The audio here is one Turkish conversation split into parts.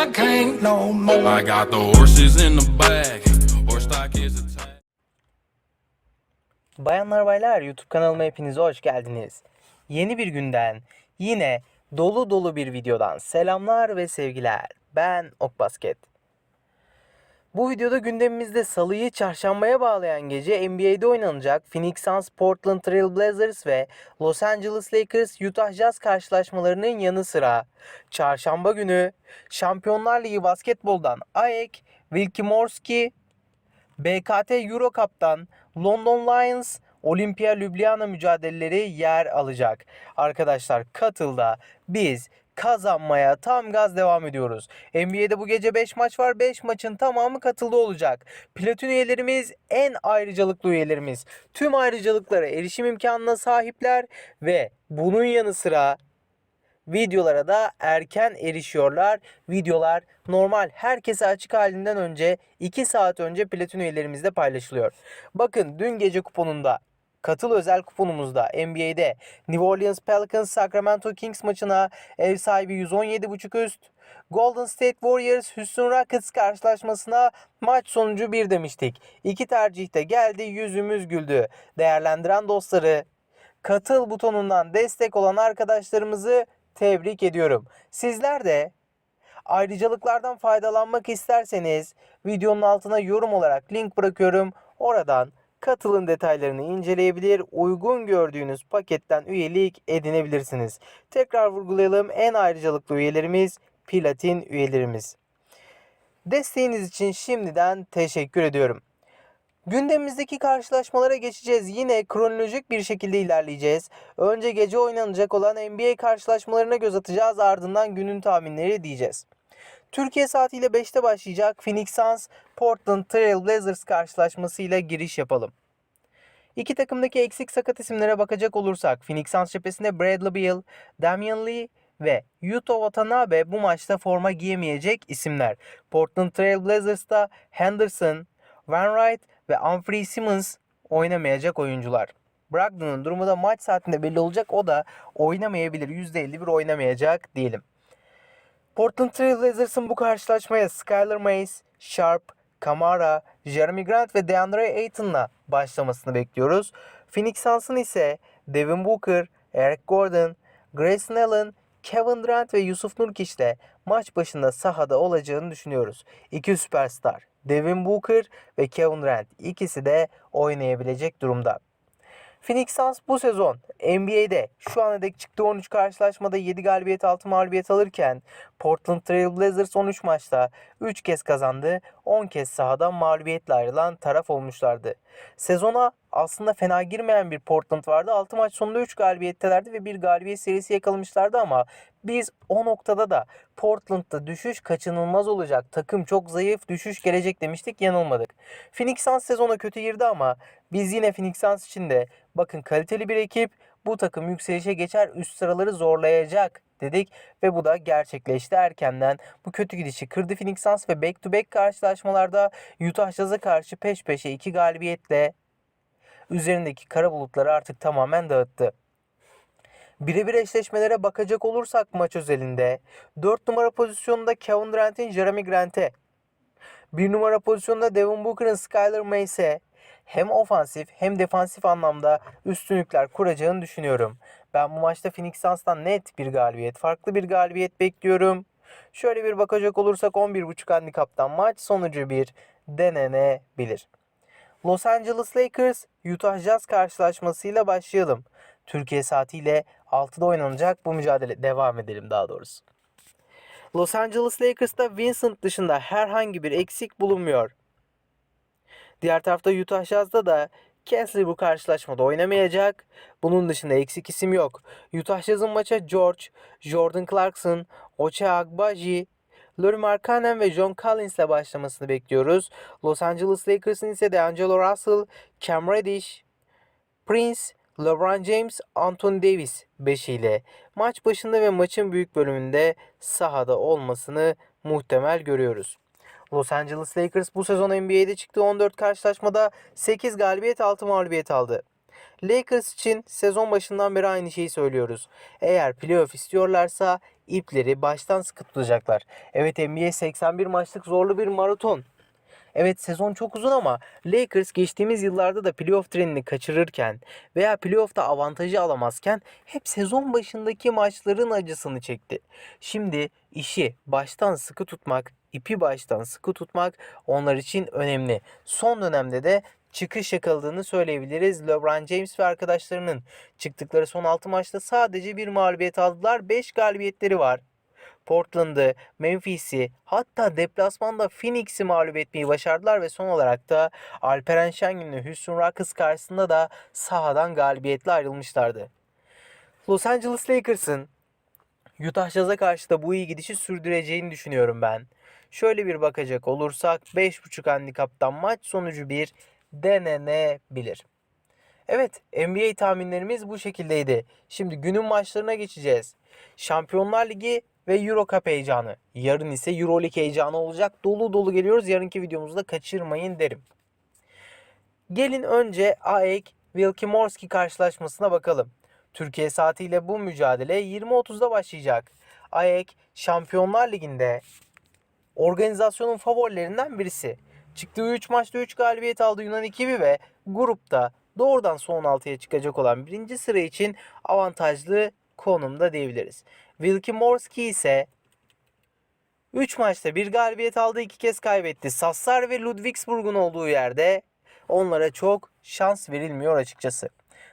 I can't no more. I got the horses in the back. Horse stock is attached. Bayanlar baylar YouTube kanalıma hepiniz hoş geldiniz. Yeni bir günden yine dolu dolu bir videodan selamlar ve sevgiler. Ben Okbasket. Bu videoda gündemimizde salıyı çarşambaya bağlayan gece NBA'de oynanacak Phoenix Suns, Portland Trail Blazers ve Los Angeles Lakers Utah Jazz karşılaşmalarının yanı sıra çarşamba günü Şampiyonlar Ligi basketboldan AEK, Wilki BKT Euro Cup'tan London Lions Olimpia Ljubljana mücadeleleri yer alacak. Arkadaşlar katılda biz kazanmaya tam gaz devam ediyoruz. NBA'de bu gece 5 maç var. 5 maçın tamamı katıldı olacak. Platin üyelerimiz en ayrıcalıklı üyelerimiz. Tüm ayrıcalıklara erişim imkanına sahipler ve bunun yanı sıra videolara da erken erişiyorlar. Videolar normal herkese açık halinden önce 2 saat önce platin üyelerimizde paylaşılıyor. Bakın dün gece kuponunda katıl özel kuponumuzda NBA'de New Orleans Pelicans Sacramento Kings maçına ev sahibi 117.5 üst Golden State Warriors Houston Rockets karşılaşmasına maç sonucu 1 demiştik. İki tercih de geldi yüzümüz güldü. Değerlendiren dostları katıl butonundan destek olan arkadaşlarımızı tebrik ediyorum. Sizler de ayrıcalıklardan faydalanmak isterseniz videonun altına yorum olarak link bırakıyorum. Oradan katılın detaylarını inceleyebilir, uygun gördüğünüz paketten üyelik edinebilirsiniz. Tekrar vurgulayalım en ayrıcalıklı üyelerimiz Platin üyelerimiz. Desteğiniz için şimdiden teşekkür ediyorum. Gündemimizdeki karşılaşmalara geçeceğiz. Yine kronolojik bir şekilde ilerleyeceğiz. Önce gece oynanacak olan NBA karşılaşmalarına göz atacağız. Ardından günün tahminleri diyeceğiz. Türkiye saatiyle 5'te başlayacak Phoenix Suns Portland Trail Blazers karşılaşmasıyla giriş yapalım. İki takımdaki eksik sakat isimlere bakacak olursak Phoenix Suns cephesinde Bradley Beal, Damian Lee ve Yuto Watanabe bu maçta forma giyemeyecek isimler. Portland Trail Blazers'ta Henderson, Van Wright ve Humphrey Simmons oynamayacak oyuncular. Brogdon'un durumu da maç saatinde belli olacak. O da oynamayabilir. %51 oynamayacak diyelim. Portland Trail Blazers'ın bu karşılaşmaya Skylar Mays, Sharp, Kamara, Jeremy Grant ve DeAndre Ayton'la başlamasını bekliyoruz. Phoenix Suns'ın ise Devin Booker, Eric Gordon, Grayson Allen, Kevin Durant ve Yusuf Nurkic ile maç başında sahada olacağını düşünüyoruz. İki süperstar Devin Booker ve Kevin Durant ikisi de oynayabilecek durumda. Phoenix Suns bu sezon NBA'de şu ana dek çıktığı 13 karşılaşmada 7 galibiyet 6 mağlubiyet alırken Portland Trail Blazers 13 maçta 3 kez kazandı, 10 kez sahadan mağlubiyetle ayrılan taraf olmuşlardı. Sezona aslında fena girmeyen bir Portland vardı. 6 maç sonunda 3 galibiyettelerdi ve bir galibiyet serisi yakalamışlardı ama biz o noktada da Portland'da düşüş kaçınılmaz olacak. Takım çok zayıf, düşüş gelecek demiştik, yanılmadık. Phoenix Suns sezona kötü girdi ama biz yine Phoenix Suns için de bakın kaliteli bir ekip bu takım yükselişe geçer üst sıraları zorlayacak dedik ve bu da gerçekleşti erkenden. Bu kötü gidişi kırdı Phoenix Suns ve back to back karşılaşmalarda Utah Jazz'a karşı peş peşe iki galibiyetle üzerindeki kara bulutları artık tamamen dağıttı. Birebir eşleşmelere bakacak olursak maç özelinde 4 numara pozisyonunda Kevin Durant'in Jeremy Grant'e 1 numara pozisyonda Devin Booker'ın Skylar Mace'e hem ofansif hem defansif anlamda üstünlükler kuracağını düşünüyorum. Ben bu maçta Phoenix Suns'tan net bir galibiyet, farklı bir galibiyet bekliyorum. Şöyle bir bakacak olursak 11.5 handikaptan maç sonucu bir denenebilir. Los Angeles Lakers Utah Jazz karşılaşmasıyla başlayalım. Türkiye saatiyle 6'da oynanacak bu mücadele devam edelim daha doğrusu. Los Angeles Lakers'ta Vincent dışında herhangi bir eksik bulunmuyor. Diğer tarafta Utah Jazz'da da Kessler bu karşılaşmada oynamayacak. Bunun dışında eksik isim yok. Utah Jazz'ın maça George, Jordan Clarkson, Oche Agbaji, Laurie Markkanen ve John Collins ile başlamasını bekliyoruz. Los Angeles Lakers'ın ise D'Angelo Russell, Cam Reddish, Prince, LeBron James, Anthony Davis beşiyle maç başında ve maçın büyük bölümünde sahada olmasını muhtemel görüyoruz. Los Angeles Lakers bu sezon NBA'de çıktığı 14 karşılaşmada 8 galibiyet 6 mağlubiyet aldı. Lakers için sezon başından beri aynı şeyi söylüyoruz. Eğer playoff istiyorlarsa ipleri baştan sıkı tutacaklar. Evet NBA 81 maçlık zorlu bir maraton. Evet sezon çok uzun ama Lakers geçtiğimiz yıllarda da playoff trenini kaçırırken veya playoff'ta avantajı alamazken hep sezon başındaki maçların acısını çekti. Şimdi işi baştan sıkı tutmak, ipi baştan sıkı tutmak onlar için önemli. Son dönemde de çıkış yakaladığını söyleyebiliriz. LeBron James ve arkadaşlarının çıktıkları son 6 maçta sadece bir mağlubiyet aldılar. 5 galibiyetleri var. Portland'ı, Memphis'i hatta deplasmanda Phoenix'i mağlup etmeyi başardılar ve son olarak da Alperen Şengün'le Houston Rockets karşısında da sahadan galibiyetle ayrılmışlardı. Los Angeles Lakers'ın Utah Jazz'a karşı da bu iyi gidişi sürdüreceğini düşünüyorum ben. Şöyle bir bakacak olursak 5.5 handikaptan maç sonucu bir denenebilir. Evet NBA tahminlerimiz bu şekildeydi. Şimdi günün maçlarına geçeceğiz. Şampiyonlar Ligi ve Euro Cup heyecanı. Yarın ise Euro League heyecanı olacak. Dolu dolu geliyoruz. Yarınki videomuzu da kaçırmayın derim. Gelin önce AEK Wilki karşılaşmasına bakalım. Türkiye saatiyle bu mücadele 20.30'da başlayacak. AEK Şampiyonlar Ligi'nde organizasyonun favorilerinden birisi. Çıktığı 3 maçta 3 galibiyet aldı Yunan ekibi ve grupta doğrudan son 16'ya çıkacak olan birinci sıra için avantajlı konumda diyebiliriz. Wilki Morski ise 3 maçta bir galibiyet aldı, iki kez kaybetti. Sassar ve Ludwigsburg'un olduğu yerde onlara çok şans verilmiyor açıkçası.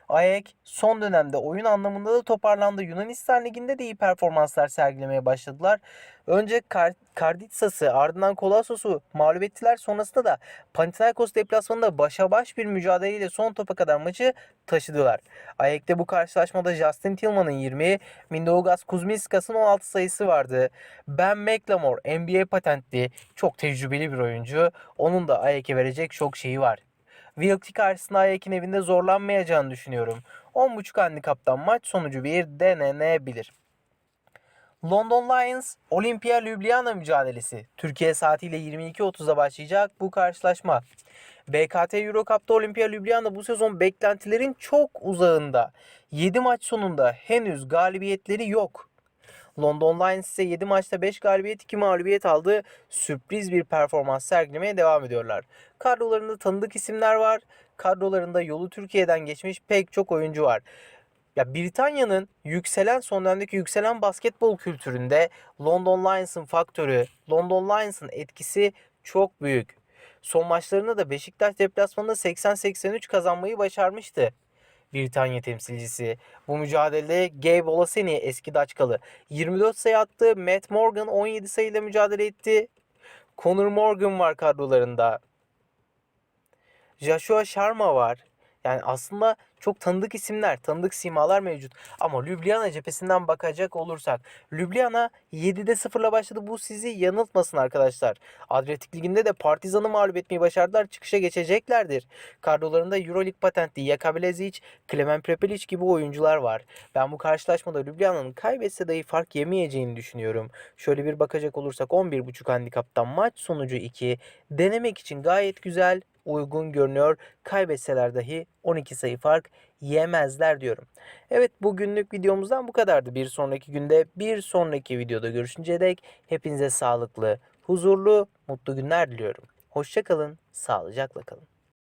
Ayak son dönemde oyun anlamında da toparlandı. Yunanistan Ligi'nde de iyi performanslar sergilemeye başladılar. Önce Kar Karditsas'ı ardından Kolassos'u mağlup ettiler. Sonrasında da Panathinaikos deplasmanında başa baş bir mücadeleyle son topa kadar maçı taşıdılar. Ayak'ta bu karşılaşmada Justin Tillman'ın 20, Mindaugas Kuzminskas'ın 16 sayısı vardı. Ben McLemore NBA patentli, çok tecrübeli bir oyuncu. Onun da Ayak'e verecek çok şeyi var. Wilkie karşısında Ayak'in evinde zorlanmayacağını düşünüyorum. 10.5 handikaptan maç sonucu bir denenebilir. London Lions Olimpia Ljubljana mücadelesi. Türkiye saatiyle 22.30'da başlayacak bu karşılaşma. BKT Euro Cup'ta Olimpia Ljubljana bu sezon beklentilerin çok uzağında. 7 maç sonunda henüz galibiyetleri yok. London Lions ise 7 maçta 5 galibiyet 2 mağlubiyet aldı. Sürpriz bir performans sergilemeye devam ediyorlar. Kadrolarında tanıdık isimler var. Kadrolarında yolu Türkiye'den geçmiş pek çok oyuncu var. Ya Britanya'nın yükselen son dönemdeki yükselen basketbol kültüründe London Lions'ın faktörü, London Lions'ın etkisi çok büyük. Son maçlarında da Beşiktaş deplasmanında 80-83 kazanmayı başarmıştı. Britanya temsilcisi. Bu mücadelede Gabe Olaseni eski Daçkalı 24 sayı attı. Matt Morgan 17 sayıyla mücadele etti. Conor Morgan var kadrolarında. Joshua Sharma var. Yani aslında çok tanıdık isimler, tanıdık simalar mevcut. Ama Ljubljana cephesinden bakacak olursak Ljubljana 7'de 0'la başladı. Bu sizi yanıltmasın arkadaşlar. Adriyatik Ligi'nde de Partizan'ı mağlup etmeyi başardılar. Çıkışa geçeceklerdir. Kadrolarında Euroleague patentli Jaka Bilezic, Klemen Prepelic gibi oyuncular var. Ben bu karşılaşmada Ljubljana'nın kaybetse dahi fark yemeyeceğini düşünüyorum. Şöyle bir bakacak olursak 11.5 handikaptan maç sonucu 2. Denemek için gayet güzel uygun görünüyor. Kaybetseler dahi 12 sayı fark yemezler diyorum. Evet bugünlük videomuzdan bu kadardı. Bir sonraki günde bir sonraki videoda görüşünceye dek hepinize sağlıklı, huzurlu, mutlu günler diliyorum. Hoşçakalın, sağlıcakla kalın.